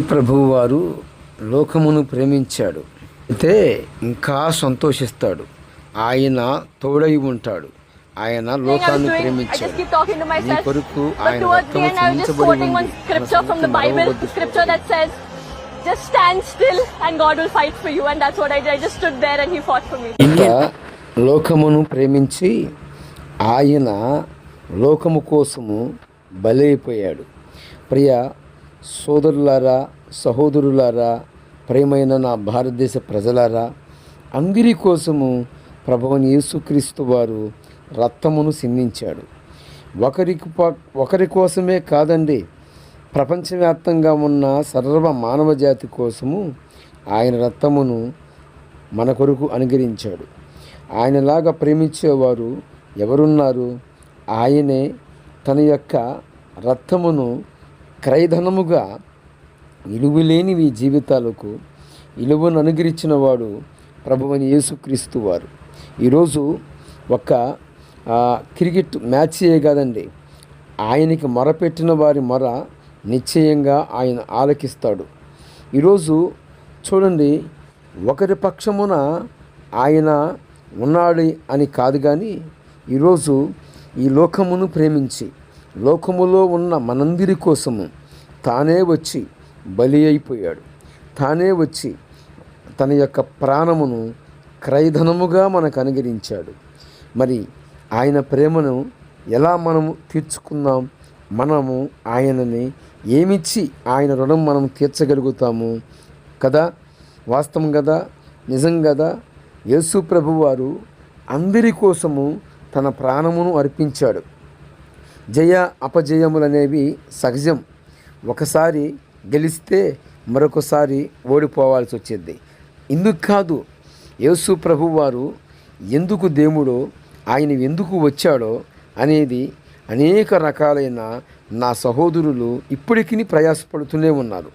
ప్రభువు వారు లోకమును ప్రేమించాడు. అయితే ఇంకా సంతోషిస్తాడు. ఆయన తోడై ఉంటాడు. ఆయన లోకాన్ని ప్రేమించాడు. లోకమును ప్రేమించి ఆయన లోకము కోసము బలైపోయాడు. ప్రియా సోదరులారా సహోదరులారా ప్రేమైన నా భారతదేశ ప్రజలారా అందరి కోసము ప్రభువుని యేసుక్రీస్తు వారు రక్తమును సిందించాడు. ఒకరికి ప- ఒకరి కోసమే కాదండి ప్రపంచవ్యాప్తంగా ఉన్న సర్వ మానవ జాతి కోసము ఆయన రక్తమును మన కొరకు అనుగ్రహించాడు. ఆయనలాగా ప్రేమించేవారు ఎవరున్నారు? ఆయనే తన యొక్క రక్తమును క్రయధనముగా విలువలేని ఈ జీవితాలకు విలువను అనుగ్రహించిన వాడు ప్రభువని యేసుక్రీస్తు వారు. ఈరోజు ఒక క్రికెట్ మ్యాచ్యే కాదండి. ఆయనకి మొరపెట్టిన వారి మొర నిశ్చయంగా ఆయన ఆలకిస్తాడు. ఈరోజు చూడండి ఒకరి పక్షమున ఆయన ఉన్నాడు అని కాదు కానీ ఈరోజు ఈ లోకమును ప్రేమించి లోకములో ఉన్న మనందిరి కోసము తానే వచ్చి బలి అయిపోయాడు. తానే వచ్చి తన యొక్క ప్రాణమును క్రయధనముగా మనకు అనుగ్రహించాడు. మరి ఆయన ప్రేమను ఎలా మనము తీర్చుకుందాం? మనము ఆయనని ఏమిచ్చి ఆయన రుణం మనం తీర్చగలుగుతాము? కదా? వాస్తవం కదా? నిజం కదా? యేసు ప్రభువారు అందరి కోసము తన ప్రాణమును అర్పించాడు. జయ అపజయములనేవి సహజం. ఒకసారి గెలిస్తే మరొకసారి ఓడిపోవాల్సి వచ్చేది. ఇందుకు కాదు యేసు ప్రభువారు ఎందుకు దేవుడో ఆయన ఎందుకు వచ్చాడో అనేది అనేక రకాలైన నా సహోదరులు ఇప్పటికీ ప్రయాసపడుతూనే ఉన్నారు.